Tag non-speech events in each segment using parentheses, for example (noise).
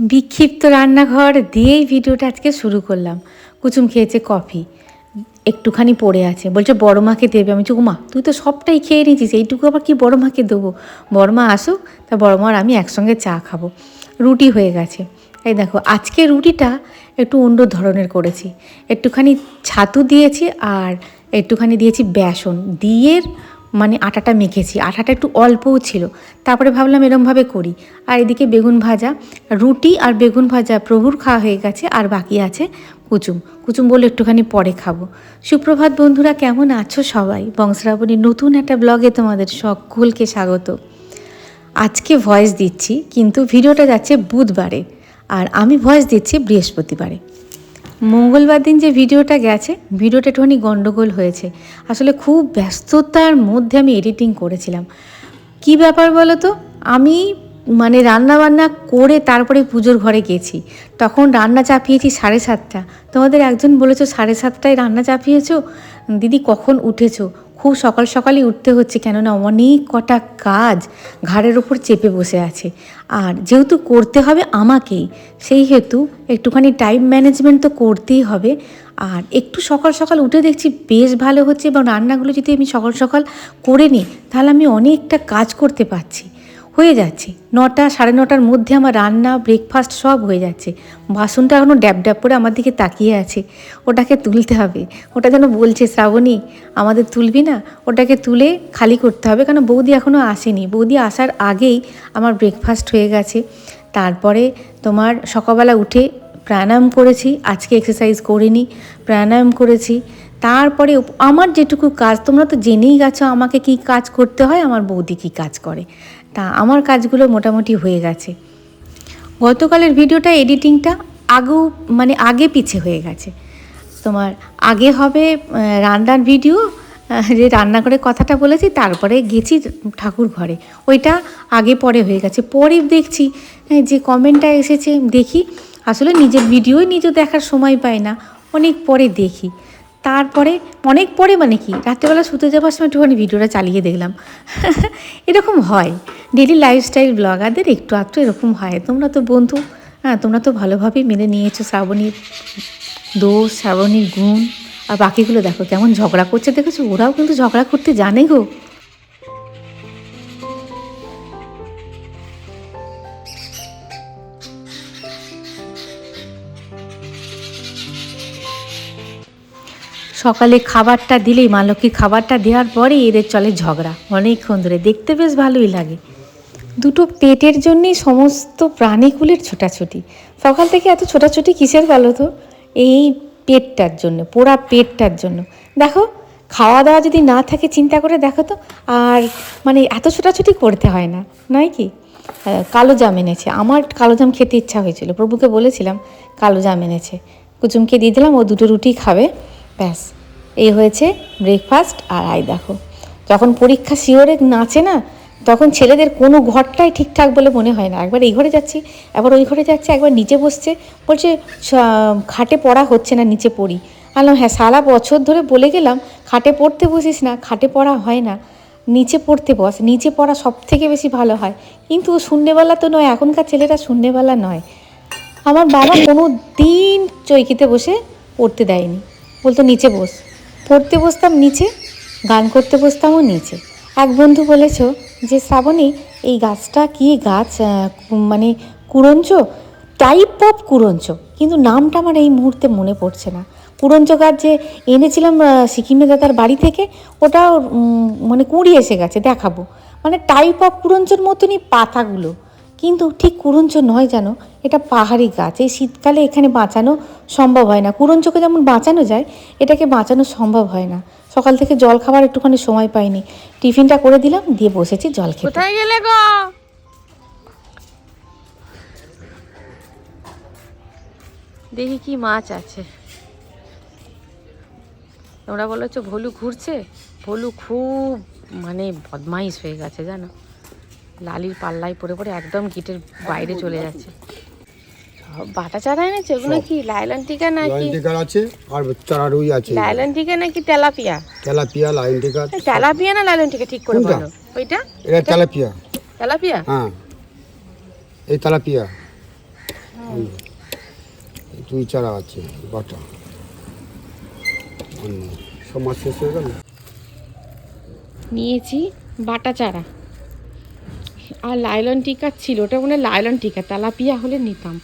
বিক্ষিপ্ত রান্নাঘর দিয়েই ভিডিওটা আজকে শুরু করলাম। কুচুম খেয়েছে কফি। একটুখানি পড়ে আছে। বলছে বড় মাকে দেবে। আমি বলছি, মা তুই তো সবটাই খেয়ে নিয়েছিস। এইটুকু আবার কি বড় মাকে দেবো? বড় মা আসুক তা বড় মার আমি একসঙ্গে চা খাব। রুটি হয়ে গেছে। এই দেখো আজকে রুটিটা একটু অন্য ধরনের করেছি। একটুখানি ছাতু দিয়েছি আর একটুখানি দিয়েছি বেসন। দিয়ে মানে আটাটা মেখেছি, আটাটা একটু অল্পও ছিল। তারপরে ভাবলাম এরমভাবে করি। আর এদিকে বেগুন ভাজা, রুটি আর বেগুন ভাজা প্রভুর খাওয়া হয়ে গেছে, আর বাকি আছে কুচুম। কুচুম বলে একটুখানি পরে খাব। সুপ্রভাত বন্ধুরা, কেমন আছো সবাই? বংশরাবণীর নতুন একটা ব্লগে তোমাদের সকলকে স্বাগত। আজকে ভয়েস দিচ্ছি, কিন্তু ভিডিওটা যাচ্ছে বুধবারে। আর আমি ভয়েস দিচ্ছি বৃহস্পতিবারে। মঙ্গলবার দিন যে ভিডিওটা গেছে, ভিডিওটা একটুখানি গণ্ডগোল হয়েছে। আসলে খুব ব্যস্ততার মধ্যে আমি এডিটিং করেছিলাম। কি ব্যাপার বলো তো আমি মানে রান্না বান্না করে তারপরে পুজোর ঘরে গেছি। তখন রান্না চাপিয়েছি সাড়ে সাতটা। তোমাদের একজন বলেছ, সাড়ে সাতটায় রান্না চাপিয়েছো? দিদি কখন উঠেছো? খুব সকাল সকালই উঠতে হচ্ছে কেননা অনেক কটা কাজ ঘাড়ের ওপর চেপে বসে আছে। আর যেহেতু করতে হবে আমাকেই, সেই হেতু একটুখানি টাইম ম্যানেজমেন্ট তো করতেই হবে। আর একটু সকাল সকাল উঠে দেখছি বেশ ভালো হচ্ছে এবং রান্নাগুলো যদি আমি সকাল সকাল করে নিই, তাহলে আমি অনেকটা কাজ করতে পারছি। হয়ে যাচ্ছে। নটা, সাড়ে নটার মধ্যে আমার রান্না ব্রেকফাস্ট সব হয়ে যাচ্ছে। বাসনটা এখনও ড্যাব ড্যাব করে আমার দিকে তাকিয়ে আছে। ওটাকে তুলতে হবে। ওটা যেন বলছে, শ্রাবণী, আমাদের তুলবি না? ওটাকে তুলে খালি করতে হবে। কারণ বৌদি এখনও আসেনি। বৌদি আসার আগেই আমার ব্রেকফাস্ট হয়ে গেছে। তারপরে তোমার সকালবেলা উঠে প্রাণায়াম করেছি। আজকে এক্সারসাইজ করিনি, প্রাণায়াম করেছি। তারপরে আমার যেটুকু কাজ, তোমরা তো জেনেই গেছো আমাকে কি কাজ করতে হয়, আমার বৌদি কি কাজ করে। তা আমার কাজগুলো মোটামুটি হয়ে গেছে। গতকালের ভিডিওটা এডিটিংটা আগেও মানে আগে পিছে হয়ে গেছে। তোমার আগে হবে রান্নার ভিডিও যে রান্না করে কথাটা বলেছি, তারপরে গেছি ঠাকুর ঘরে। ওইটা আগে পরে হয়ে গেছে। পরে দেখছি যে কমেন্টটা এসেছে, দেখি, আসলে নিজের ভিডিওই নিজে দেখার সময় পাই না। অনেক পরে দেখি। তারপরে অনেক পরে মানে কি, রাত্রেবেলা শুতে যাওয়ার সময় একটুখানি ভিডিওটা চালিয়ে দেখলাম। এরকম হয়। ডেলি লাইফস্টাইল ব্লগারদের একটু আধটু এরকম হয়। তোমরা তো বন্ধু হ্যাঁ তোমরা তো ভালোভাবেই মেনে নিয়েছো শ্রাবণীর দোষ, শ্রাবণীর গুণ। আর বাকিগুলো দেখো কেমন ঝগড়া করছে। দেখেছ? ওরাও কিন্তু ঝগড়া করতে জানে গো। সকালে খাবারটা দিলেই মা খাবারটা দেওয়ার পরে এদের চলে ঝগড়া। অনেকক্ষণ ধরে দেখতে বেশ ভালোই লাগে। দুটো পেটের জন্যই সমস্ত প্রাণীকুলের ছোটাছুটি। সকাল থেকে এত ছোটাছুটি কিসের বলো তো এই পেটটার জন্য, পোড়া পেটটার জন্য। দেখো খাওয়া দাওয়া যদি না থাকে, চিন্তা করে দেখো তো, আর মানে এত ছোটাছুটি করতে হয় না, নয় কি? কালো জাম এনেছে। আমার কালো জাম খেতে ইচ্ছা হয়েছিল। প্রভুকে বলেছিলাম, কালো জাম এনেছে। কুচুমকে দিয়ে দিলাম, ও দুটো রুটি খাবে। ব্যাস, এই হয়েছে ব্রেকফাস্ট আর আই দেখো। যখন পরীক্ষা শিওরে নাচে না, তখন ছেলেদের কোনো ঘরটাই ঠিকঠাক বলে মনে হয় না। একবার এই ঘরে যাচ্ছি, একবার ওই ঘরে যাচ্ছে, একবার নিচে বসছে, বলছে খাটে পড়া হচ্ছে না, নিচে পড়ি। আলাম হ্যাঁ সারা বছর ধরে বলে গেলাম, খাটে পড়তে বসিস না, খাটে পড়া হয় না। নিচে পড়তে বস, নিচে পড়া সব থেকে বেশি ভালো হয়। কিন্তু ও শূন্যবেলা তো নয়, এখনকার ছেলেরা শূন্যবেলা নয়। আমার বাবা কোনো দিন চৈকিতে বসে পড়তে দেয়নি। বলতো নিচে বস। পড়তে বসতাম নিচে, গান করতে বসতামও নিচে। এক বন্ধু বলেছ যে, শ্রাবণী, এই গাছটা কি গাছ মানে কুড়ঞ্চ টাইপ অফ কুড়ঞ্চ কিন্তু নামটা আমার এই মুহূর্তে মনে পড়ছে না। কুরঞ্চ গাছ যে এনেছিলাম সিকিমে দাদার বাড়ি থেকে ওটা মানে কুঁড়ি এসে গেছে, দেখাবো। মানে টাইপ অফ কুড়ঞ্চর মতনই পাতাগুলো। কিন্তু ঠিক কুড়ঞ্চ নয় যেন, এটা পাহাড়ি গাছ। এই শীতকালে এখানে বাঁচানো সম্ভব হয় না। কুড়ঞ্চকে যেমন বাঁচানো যায়, এটাকে বাঁচানো সম্ভব হয় না। সকাল থেকে জল খাবার একটুখানি সময় পাইনি। টিফিনটা করে দিলাম, দিয়ে বসেছি জল খেতে। কোথায় গেলে গো? দেখি কি মাছ আছে। তোমরা বলেছ ভলু ঘুরছে? ভলু খুব মানে বদমাইশ হয়ে গেছে, জানো? লালির পাল্লায় পড়ে পড়ে একদম গিটের বাইরে চলে যাচ্ছে। বাটা চারা এনেছে? ওগুলো কি টিকা নাকি? লাইন টিকার আছে আর চারা রুই আছে। লাইলন টিকা নাকি তেলাপিয়া? তেলাপিয়া লাইন টিকার তেলাপিয়া না লাইলন টিকা ঠিক করে বলো। ওইটা? এটা তেলাপিয়া। তেলাপিয়া? হ্যাঁ। এই তেলাপিয়া। দুই চারা আছে বাটা। সব মাছ শেষ হয়ে গেল? নিয়েছি বাটা চারা। আর লাইলন টিকা ছিল, ওটা মনে লাইলন টিকা, তেলাপিয়া হলে নিতাম।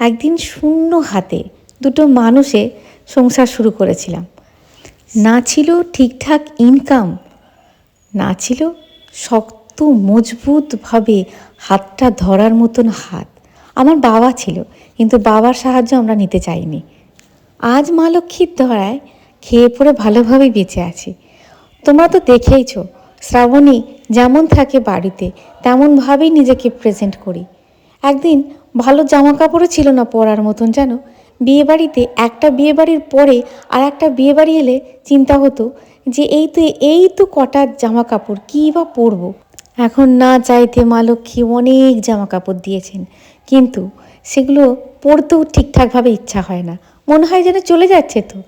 একদিন শূন্য হাতে দুটো মানুষে সংসার শুরু করেছিলাম। না ছিল ঠিকঠাক ইনকাম না ছিল শক্ত মজবুতভাবে হাতটা ধরার মতন হাত। আমার বাবা ছিল, কিন্তু বাবার সাহায্য আমরা নিতে চাইনি। আজ মা লক্ষ্মীর ধরায় খেয়ে পড়ে ভালোভাবে বেঁচে আছি। তোমরা তো দেখেইছ, শ্রাবণী যেমন থাকে বাড়িতে তেমনভাবেই নিজেকে প্রেজেন্ট করি। একদিন ভালো জামা কাপড়ও ছিল না পরার মতন জানো বিয়েবাড়িতে একটা বিয়েবাড়ির পরে আর একটা বিয়েবাড়ি এলে চিন্তা হতো যে এই তো এই তো কটা জামা কাপড় কী বা পরবো? এখন না চাইতে মা লক্ষ্মী অনেক জামা কাপড় দিয়েছেন। কিন্তু সেগুলো পরতেও ঠিকঠাকভাবে ইচ্ছা হয় না। মনে হয় যেন চলে যাচ্ছে তো।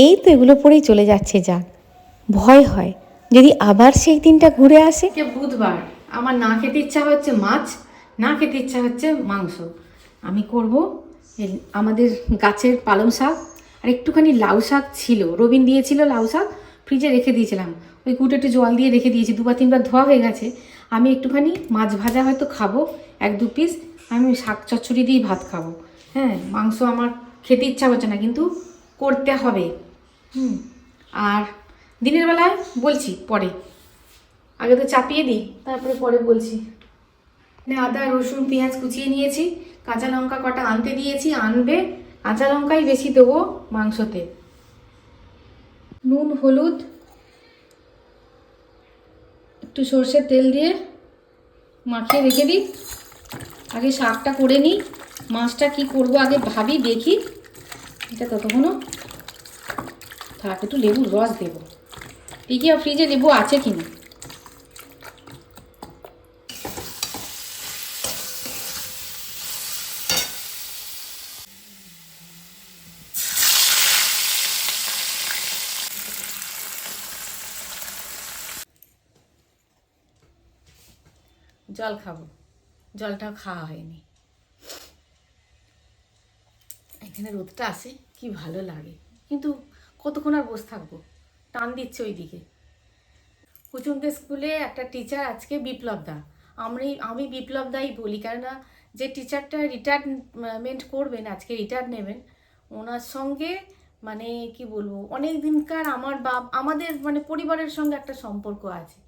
এই তো এগুলো পরেই চলে যাচ্ছে যাক ভয় হয়। যদি আবার সেই দিনটা ঘুরে আসে? বুধবার। আমার না খেতে ইচ্ছা হচ্ছে মাছ, না খেতে ইচ্ছা হচ্ছে মাংস। আমি করব আমাদের গাছের পালং শাক। আর একটুখানি লাউ শাক ছিল। রবিন দিয়েছিল লাউ শাক। ফ্রিজে রেখে দিয়েছিলাম। ওই কুটে একটু জল দিয়ে রেখে দিয়েছি। দুবার তিনবার ধোয়া হয়ে গেছে। আমি একটুখানি মাছ ভাজা হয়তো খাব, এক দু পিস আমি শাক চচ্চড়ি দিয়েই ভাত খাব। হ্যাঁ মাংস আমার খেতে ইচ্ছা হচ্ছে না, কিন্তু করতে হবে। হুম, আর দিনের বেলায় বলছি, পরে। আগে তো চাপিয়ে দিই, তারপরে পরে বলছি। না আদা, রসুন, পেঁয়াজ কুচিয়ে নিয়েছি, কাঁচা লঙ্কা কটা আনতে দিয়েছি, আনবে, কাঁচা লঙ্কাই বেশি দেবো মাংসতে। নুন, হলুদ একটু সর্ষের তেল দিয়ে মাখিয়ে রেখে দিই। আগে শাকটা করে নিই। মাছটা কি করব আগে ভাবি, দেখি। এটা ততক্ষণও থাক, একটু লেবুর রস দেবো। দেখি ফ্রিজে লেবু আছে কি জল খাব। জলটাও খাওয়া হয়নি। এখানে রোদটা আসে, কি ভালো লাগে। কিন্তু কতক্ষণ আর বসে থাকব? টান দিচ্ছে ওইদিকে। কুচুমদের স্কুলে একটা টিচার আজকে বিপ্লব দা আমি আমি বিপ্লব দাই বলি, কেননা যে টিচারটা রিটায়ারমেন্ট করবেন, আজকে রিটায়ার নেবেন, ওনার সঙ্গে মানে কি বলব অনেক দিনকার আমার বাপ আমাদের মানে পরিবারের সঙ্গে একটা সম্পর্ক আছে।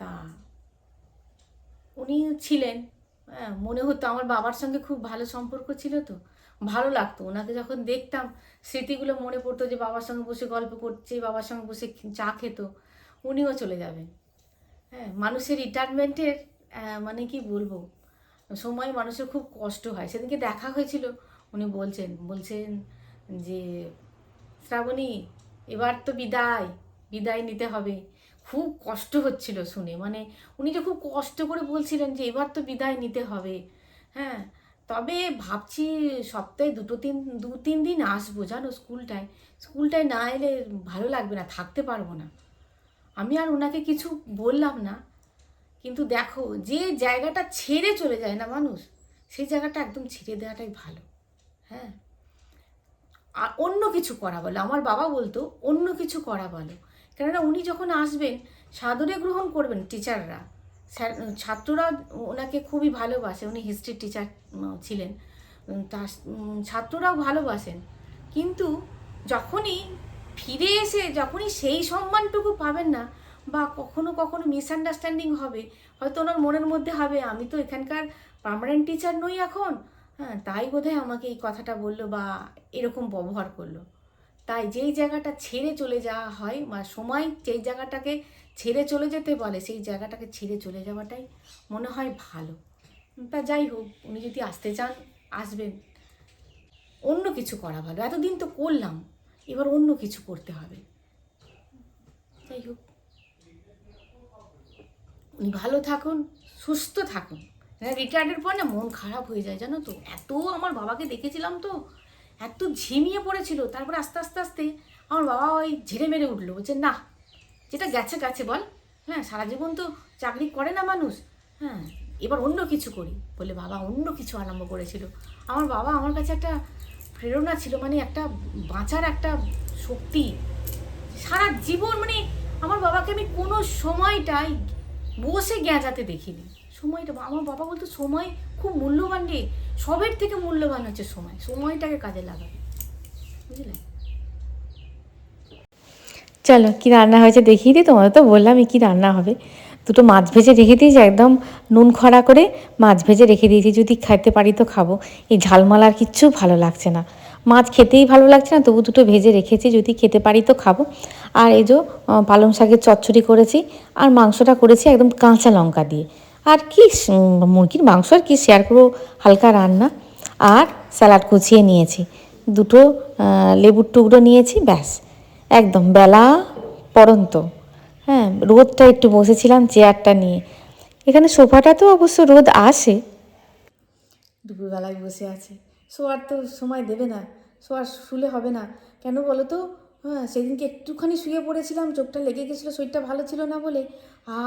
তা উনি ছিলেন। হ্যাঁ মনে হতো আমার বাবার সঙ্গে খুব ভালো সম্পর্ক ছিল তো। ভালো লাগতো। ওনাকে যখন দেখতাম, স্মৃতিগুলো মনে পড়তো যে বাবার সঙ্গে বসে গল্প করছে, বাবার সঙ্গে বসে চা খেত, উনিও চলে যাবেন। হ্যাঁ মানুষের রিটায়ারমেন্টের মানে কি বলব? সময় মানুষের খুব কষ্ট হয়। সেদিনকে দেখা হয়েছিল, উনি বলছেন বলছেন যে, শ্রাবণী, এবার তো বিদায় বিদায় নিতে হবে। খুব কষ্ট হচ্ছিল শুনে। মানে উনি যে খুব কষ্ট করে বলছিলেন যে, এবার তো বিদায় নিতে হবে। হ্যাঁ তবে ভাবছি সপ্তাহে দুটো তিন, দু তিন দিন আসব জানো স্কুলটায়। স্কুলটায় না এলে ভালো লাগবে না, থাকতে পারব না। আমি আর ওনাকে কিছু বললাম না। কিন্তু দেখো, যে জায়গাটা ছেড়ে চলে যায় না মানুষ, সেই জায়গাটা একদম ছেড়ে দেওয়াটাই ভালো। হ্যাঁ আর অন্য কিছু করা বলো। আমার বাবা বলতো, অন্য কিছু করা বলো। কেননা উনি যখন আসবেন, সাদরে গ্রহণ করবেন টিচাররা ছাত্ররা ওনাকে খুবই ভালোবাসে, উনি হিস্ট্রি টিচার ছিলেন। তা ছাত্ররাও ভালোবাসেন। কিন্তু যখনই ফিরে এসে, যখনই সেই সম্মানটুকু পাবেন না, বা কখনো কখনো মিসআন্ডারস্ট্যান্ডিং হবে, হয়তো ওনার মনের মধ্যে হবে, আমি তো এখানকার পার্মানেন্ট টিচার নই এখন। হ্যাঁ তাই বোধহয় আমাকে এই কথাটা বলল বা এরকম ব্যবহার করল। তাই যেই জায়গাটা ছেড়ে চলে যাওয়া হয় বা সময় যেই জায়গাটাকে ছেড়ে চলে যেতে বলে, সেই জায়গাটাকে ছেড়ে চলে যাওয়াটাই মনে হয় ভালো। তা যাই হোক, উনি যদি আসতে চান, আসবেন। অন্য কিছু করা ভালো। এতদিন তো করলাম, এবার অন্য কিছু করতে হবে। যাই হোক। উনি ভালো থাকুন, সুস্থ থাকুন। রিটায়ার্ডের পর না মন খারাপ হয়ে যায়, জানো তো? এত আমার বাবাকে দেখেছিলাম তো এত ঝিমিয়ে পড়েছিল, তারপরে আস্তে আস্তে আস্তে আমার বাবা ওই ঝেড়ে মেরে উঠল, বলছে, না, যেটা গেছে গেছে বল হ্যাঁ সারা জীবন তো চাকরি করে না মানুষ হ্যাঁ এবার অন্য কিছু করি। বলে, বাবা, অন্য কিছু আরম্ভ করেছিল। আমার বাবা আমার কাছে একটা প্রেরণা ছিল মানে একটা বাঁচার একটা শক্তি। সারা জীবন মানে আমার বাবাকে আমি কোনো সময়টাই বসে গেঁজাতে দেখিনি। সময়টা আমার বাবা বলতো সময় খুব মূল্যবান রে। সবের থেকে মূল্যবান হচ্ছে সময়। সময়টাকে কাজে লাগাবে বুঝলে? চলো, কি রান্না হয়েছে দেখিয়ে দিই? তোমাদের তো বললামই কি রান্না হবে। দুটো মাছ ভেজে রেখে দিয়েছি, একদম নুন খরা করে মাছ ভেজে রেখে দিয়েছি। যদি খেতে পারি তো খাব। এই ঝালমাল আর কিচ্ছু ভালো লাগছে না। মাছ খেতেই ভালো লাগছে না, তবু দুটো ভেজে রেখেছি। যদি খেতে পারি তো খাব। আর এই যে পালং শাকের চচ্চড়ি করেছি। আর মাংসটা করেছি একদম কাঁচা লঙ্কা দিয়ে। আর কি মুরগির মাংস আর কি শেয়ার করব, হালকা রান্না। আর স্যালাড কুচিয়ে নিয়েছি। দুটো লেবুর টুকরো নিয়েছি, ব্যাস। একদম, বেলা পরন্ত হ্যাঁ রোদটা একটু বসেছিলাম চেয়ারটা নিয়ে। এখানে সোফাটা তো অবশ্য রোদ আসে। দুপুরবেলায় বসে আছে। শোয়ার তো সময় দেবে না, শোয়ার শুলে হবে না। কেন বলো তো? হ্যাঁ সেদিনকে একটুখানি শুয়ে পড়েছিলাম, চোখটা লেগে গেছিল, শরীরটা ভালো ছিল না বলে।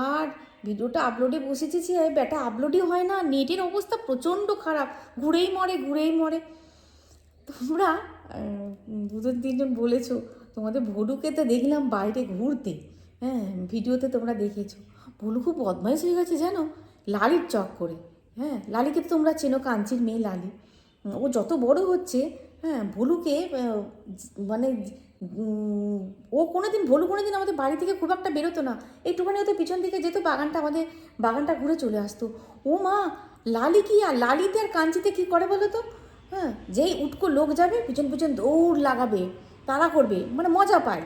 আর ভিডিওটা আপলোডে বসেছি ব্যাটা আপলোডই হয় না, নেটের অবস্থা প্রচণ্ড খারাপ, ঘুরেই মরে ঘুরেই মরে। তোমরা দুজন তিনজন বলেছ, তোমাদের ভলুকে তো দেখলাম বাইরে ঘুরতে হ্যাঁ ভিডিওতে তোমরা দেখেছ। ভলু খুব বদমাইশ হয়ে গেছে জানো? লালির চক করে হ্যাঁ লালিকে তোমরা চেনো, কাঞ্চির মেয়ে লালি। ও যত বড় হচ্ছে হ্যাঁ ভলুকে মানে মানে কোনো দিন ভুলু ভলু কোনোদিন আমাদের বাড়ি থেকে খুব একটা বেরোতো না। একটুখানি হয়তো পিছন দিকে যেত, বাগানটা আমাদের, বাগানটা ঘুরে চলে আসতো। ও মা, লালি কি আর, লালিতে আর কাঞ্চিতে কী করে বলো তো? হ্যাঁ যেই উটকো লোক যাবে, পিছন পিছন দৌড় লাগাবে, তাড়া করবে মানে মজা পায়।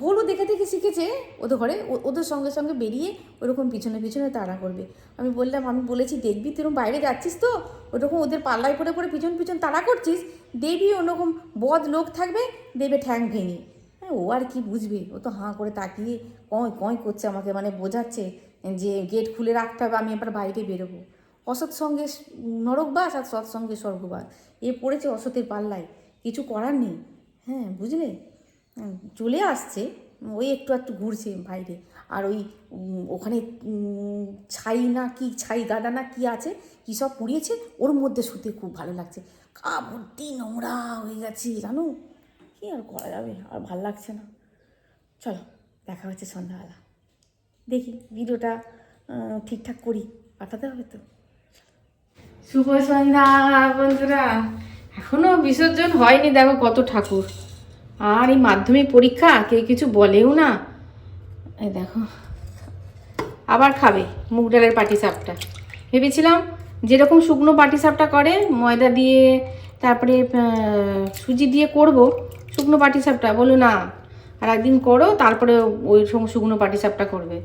ভুলও দেখে দেখে শিখেছে ওদের ঘরে ওদের সঙ্গে সঙ্গে বেরিয়ে ওরকম পিছনে পিছনে তাড়া করবে। আমি বললাম, আমি বলেছি, দেখবি, তুই বাইরে যাচ্ছিস তো, ওরকম ওদের পাল্লায় পড়ে পড়ে পিছন পিছন তাড়া করছিস, দেখবি ওরকম বদ লোক থাকবে, দেবে ঠ্যাং ভেঙে। হ্যাঁ ও আর কি বুঝবে? ও তো হাঁ করে তাকিয়ে কয় কয় করছে আমাকে মানে বোঝাচ্ছে যে গেট খুলে রাখতে হবে, আমি এবার বাইরে বেরোবো। অসৎ সঙ্গে নরকবাস আর সৎসঙ্গে স্বর্গবাস এ পড়েছে অসতের পাল্লায়, কিছু করার নেই। হ্যাঁ বুঝলে? চলে আসছে, ওই একটু একটু ঘুরছে বাইরে। আর ওই ওখানে ছাই না কি, ছাই গাদা না কি আছে, কী সব পুড়িয়েছে, ওর মধ্যে শুতে খুব ভালো লাগছে। কাপড়টি নোংরা হয়ে গেছে, জানো? কি আর করা যাবে? আর ভালো লাগছে না। চলো, দেখা হচ্ছে সন্ধ্যাবেলা। দেখি, ভিডিওটা ঠিকঠাক করি। পাঠাতে হবে তো? শুভ সন্ধ্যা বন্ধুরা। এখনও বিসর্জন হয়নি, দেখো কত ঠাকুর। আর এই মাধ্যমিক পরীক্ষা কেউ কিছু বলেও না। এই দেখো। আবার খাবে মুগ ডালের পাটি সাপটা ভেবেছিলাম যেরকম শুকনো পাটি সাপটা করে, ময়দা দিয়ে, তারপরে সুজি দিয়ে করব শুকনো পাটি সাপটা বলো না, আর একদিন করো, তারপরে ওই শুকনো পাটি সাপটা করবে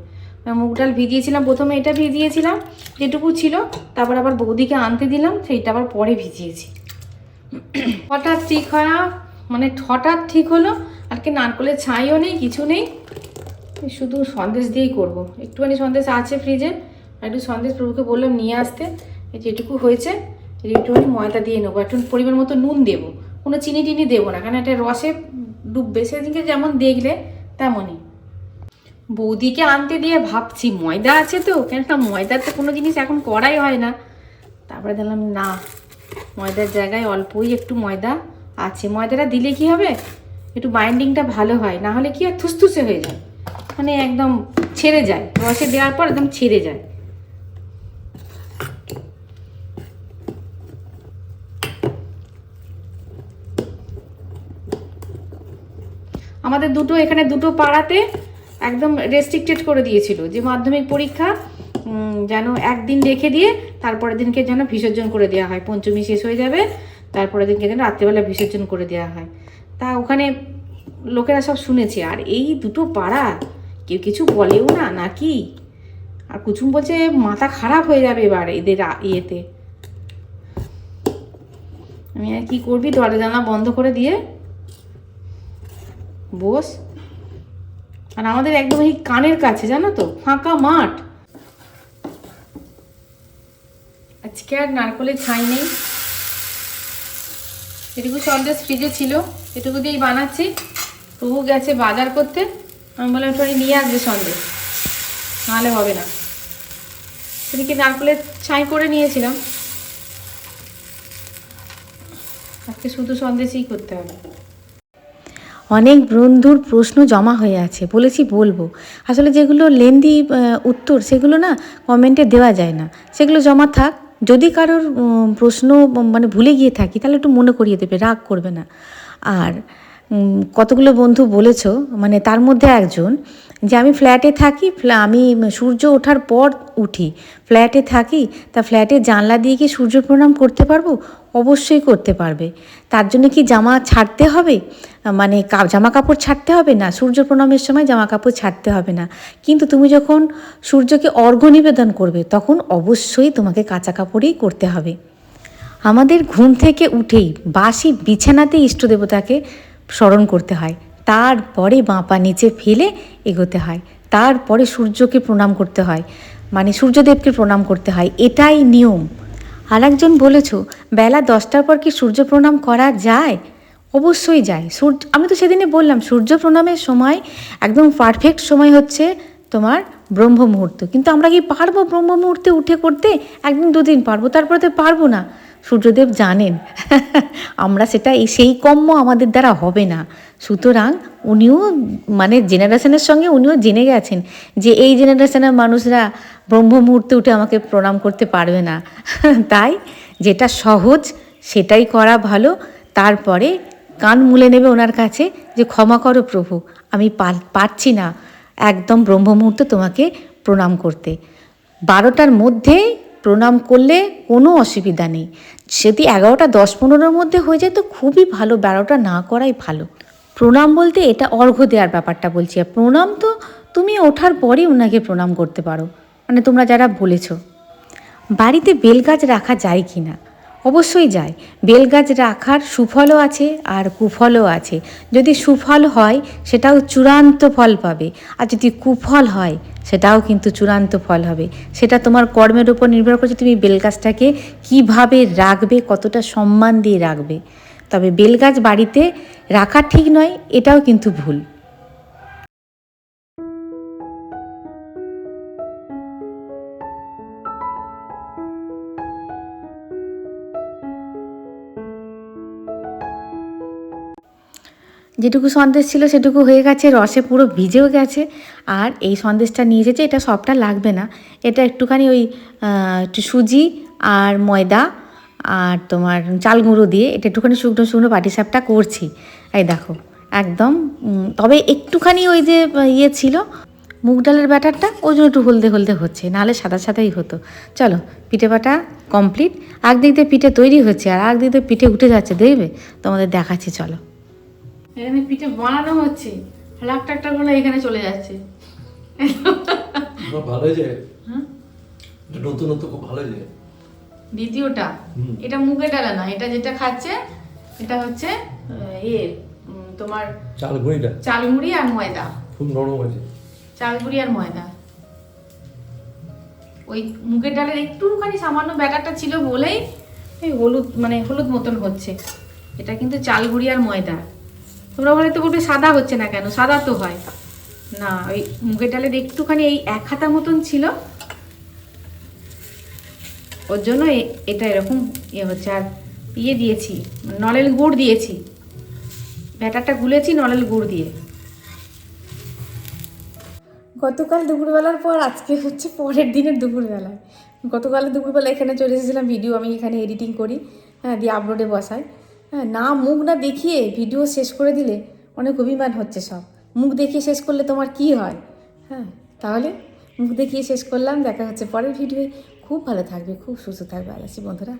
মুগ ডাল ভিজিয়েছিলাম, প্রথমে এটা ভিজিয়েছিলাম, যেটুকু ছিল, তারপর আবার বৌদিকে আনতে দিলাম, সেইটা আবার পরে ভিজিয়েছি। হঠাৎ ঠিক হয় মানে হঠাৎ ঠিক হলো আর কি নারকলের ছাইও নেই, কিছু নেই। শুধু সন্দেশ দিয়েই করব। একটুখানি সন্দেশ আছে ফ্রিজে একটু সন্দেশ প্রভুকে বললাম নিয়ে আসতে। যেটুকু হয়েছে একটুখানি ময়দা দিয়ে নেব, একটু পরিমাণ মতো নুন দেবো। কোনো চিনি টিনি দেবো না, কারণ এটা রসে ডুববে। সেদিনকে যেমন দেখলে তেমনই। বৌদিকে আনতে দিয়ে ভাবছি, ময়দা আছে তো কেননা ময়দার তো কোনো জিনিস এখন করাই হয় না। তারপরে দেখলাম, না, ময়দার জায়গায় অল্পই একটু ময়দা। আছে। ময়দাটা দিলে কি হবে? একটু বাইন্ডিংটা ভালো হয়, না হলে কি হয়? থুসথুসে হয়ে যায়। মানে একদম ছেড়ে যায়। রসে দেওয়ার পর একদম ছেড়ে যায়। আমাদের দুটো, এখানে দুটো পাড়াতে একদম রেস্ট্রিক্টেড করে দিয়েছিল যে মাধ্যমিক পরীক্ষা যেন একদিন রেখে দিয়ে তারপরের দিনকে যেন বিসর্জন করে দেওয়া হয়। পঞ্চমী শেষ হয়ে যাবে। তারপরের দিনকে যেন রাত্রেবেলা বিসর্জন করে দেওয়া হয়। তা ওখানে লোকেরা সব শুনেছে, আর এই দুটো পাড়া? কেউ কিছু বলেও না, নাকি? আর কুচুম বলছে, মাথা খারাপ হয়ে যাবে এবার এদের ইয়েতে। আমি আর কি করবি? দরজা জানলা বন্ধ করে দিয়ে বস। আর আমাদের একদম এই কানের কাছে, জানো তো, ফাঁকা মাঠ। আজকে আর নারকলের ছাই নেই। এটুকু সন্দেশ ফ্রিজে ছিল, এটুকু দিয়েই বানাচ্ছি। প্রভু গেছে বাজার করতে। আমি বললাম একটু নিয়ে আসবে সন্দেশ। নাহলে হবে না। সেদিকে নারকেলের ছাই করে নিয়েছিলাম। আজকে শুধু সন্দেশই করতে হবে। অনেক বন্ধুর প্রশ্ন জমা হয়ে আছে। বলেছি, বলব। আসলে যেগুলো লেন্দি উত্তর, সেগুলো না কমেন্টে দেওয়া যায় না। সেগুলো জমা থাক। যদি কারোর প্রশ্ন মানে ভুলে গিয়ে থাকি, তাহলে একটু মনে করিয়ে দেবে, রাগ করবে না। আর কতগুলো বন্ধু বলেছ মানে তার মধ্যে একজন যে আমি ফ্ল্যাটে থাকি আমি সূর্য ওঠার পর উঠি। ফ্ল্যাটে থাকি, তা ফ্ল্যাটে জানলা দিয়ে কি সূর্য প্রণাম করতে পারব? অবশ্যই করতে পারবে। তার জন্য কি জামা ছাড়তে হবে? মানে জামা কাপড় ছাড়তে হবে না? সূর্য প্রণামের সময় জামা কাপড় ছাড়তে হবে না। কিন্তু তুমি যখন সূর্যকে অর্ঘ্য নিবেদন করবে, তখন অবশ্যই তোমাকে কাঁচা কাপড়েই করতে হবে। আমাদের ঘুম থেকে উঠেই বাসি বিছানাতে ইষ্ট দেবতাকে স্মরণ করতে হয়। তারপরে বাঁ পা নিচে ফেলে এগোতে হয়। তারপরে সূর্যকে প্রণাম করতে হয়। মানে সূর্যদেবকে প্রণাম করতে হয়। এটাই নিয়ম। আর একজন বলেছ, বেলা দশটার পর কি সূর্য প্রণাম করা যায়? অবশ্যই যায়। সূর্য, আমি তো সেদিনে বললাম, সূর্য প্রণামের সময়, একদম পারফেক্ট সময় হচ্ছে তোমার ব্রহ্ম মুহূর্ত। কিন্তু আমরা কি পারব ব্রহ্ম মুহূর্তে উঠে করতে? একদিন দুদিন পারব, তারপরে তো পারব না। সূর্যদেব জানেন। (laughs) আমরা সেটা সেই কম্য আমাদের দ্বারা হবে না। সুতরাং উনিও মানে জেনারেশনের সঙ্গে উনিও জেনে গেছেন যে এই জেনারেশনের মানুষরা ব্রহ্ম মুহূর্তে উঠে আমাকে প্রণাম করতে পারবে না। (laughs) তাই যেটা সহজ সেটাই করা ভালো। তারপরে কান মুলে নেবে ওনার কাছে যে ক্ষমা করো প্রভু, আমি পার- পারছি না একদম ব্রহ্ম মুহূর্তে তোমাকে প্রণাম করতে। বারোটার মধ্যে প্রণাম করলে কোনো অসুবিধা নেই। যদি এগারোটা, দশ, পনেরোর মধ্যে হয়ে যায় তো খুবই ভালো, বারোটা না করাই ভালো। প্রণাম বলতে এটা অর্ঘ্য দেওয়ার ব্যাপারটা বলছি। আর প্রণাম তো তুমি ওঠার পরেই ওনাকে প্রণাম করতে পারো। মানে তোমরা যারা বলেছ। বাড়িতে বেলগাছ রাখা যায় কি না অবশ্যই যায়। বেলগাছ রাখার সুফলও আছে আর কুফলও আছে। যদি সুফল হয়, সেটাও চূড়ান্ত ফল পাবে। আর যদি কুফল হয়, সেটাও কিন্তু চূড়ান্ত ফল হবে। সেটা তোমার কর্মের উপর নির্ভর করছে তুমি বেলগাছটাকে কীভাবে রাখবে, কতটা সম্মান দিয়ে রাখবে। তবে বেলগাছ বাড়িতে রাখা ঠিক নয়, এটাও কিন্তু ভুল। যেটুকু সন্দেশ ছিল সেটুকু হয়ে গেছে, রসে পুরো ভিজেও গেছে। আর এই সন্দেশটা নিয়ে এসেছে, এটা সবটা লাগবে না। এটা একটুখানি ওই একটু সুজি আর ময়দা আর তোমার চাল গুঁড়ো দিয়ে এটা একটুখানি শুকনো শুকনো পাটিসাপটা করছি। এই দেখো, একদম তবে একটুখানি ওই যে ইয়ে ছিল, মুগ ডালের ব্যাটারটা, ওই জন্য একটু হলদে হলদে হচ্ছে, নাহলে সাদা সাদাই হতো। চলো, পিঠে বাটা কমপ্লিট একদিক দিয়ে পিঠে তৈরি হচ্ছে আর একদিক দিয়ে পিঠে উঠে যাচ্ছে, দেখবে? তোমাদের দেখাচ্ছি, চলো। এখানে পিঠে বানানো হচ্ছে। লাখ টাকটাগুলো এখানে চলে যাচ্ছে। ভালো এটা নতুন নতুন খুব ভালো হয়েছে দ্বিতীয়টা এটা মুগের ডালা না এটা যেটা খাচ্ছে এটা হচ্ছে ইয়ে তোমার চাল গুঁড়িটা চালমুড়ি আর ময়দা। খুব নরম আছে চালগুড়ি আর ময়দা। ওই মুগের ডালের একটুখানি সামান্য ব্যাটারটা ছিল বলেই এই হলুদ মানে হলুদ মতন হচ্ছে। এটা কিন্তু চালগুড়ি আর ময়দা। তোমরা বলে তো বলবে সাদা হচ্ছে না কেন? সাদা তো হয়। না, ওই মুগের ডালের একটুখানি এই এক হাতা মতন ছিল। ওর জন্য এটা এরকম ইয়ে হচ্ছে। আর ইয়ে দিয়েছি নলেল গুড় দিয়েছি। ব্যাটারটা গুলেছি নলেল গুড় দিয়ে। গতকাল দুপুরবেলার পর, আজকে হচ্ছে পরের দিনের দুপুরবেলায়। গতকাল দুপুরবেলা এখানে চলে এসেছিলাম ভিডিও, আমি এখানে এডিটিং করি হ্যাঁ দিয়ে আপলোডে বসাই। হ্যাঁ না মুখ না দেখিয়ে ভিডিও শেষ করে দিলে অনেক অভিমান হচ্ছে সব। মুখ দেখিয়ে শেষ করলে তোমার কি হয়? হ্যাঁ তাহলে মুখ দেখিয়ে শেষ করলাম, দেখা হচ্ছে পরের ভিডিওয়ে খুব ভালো থাকবে, খুব সুস্থ থাকবে। আলাসি বন্ধুরা।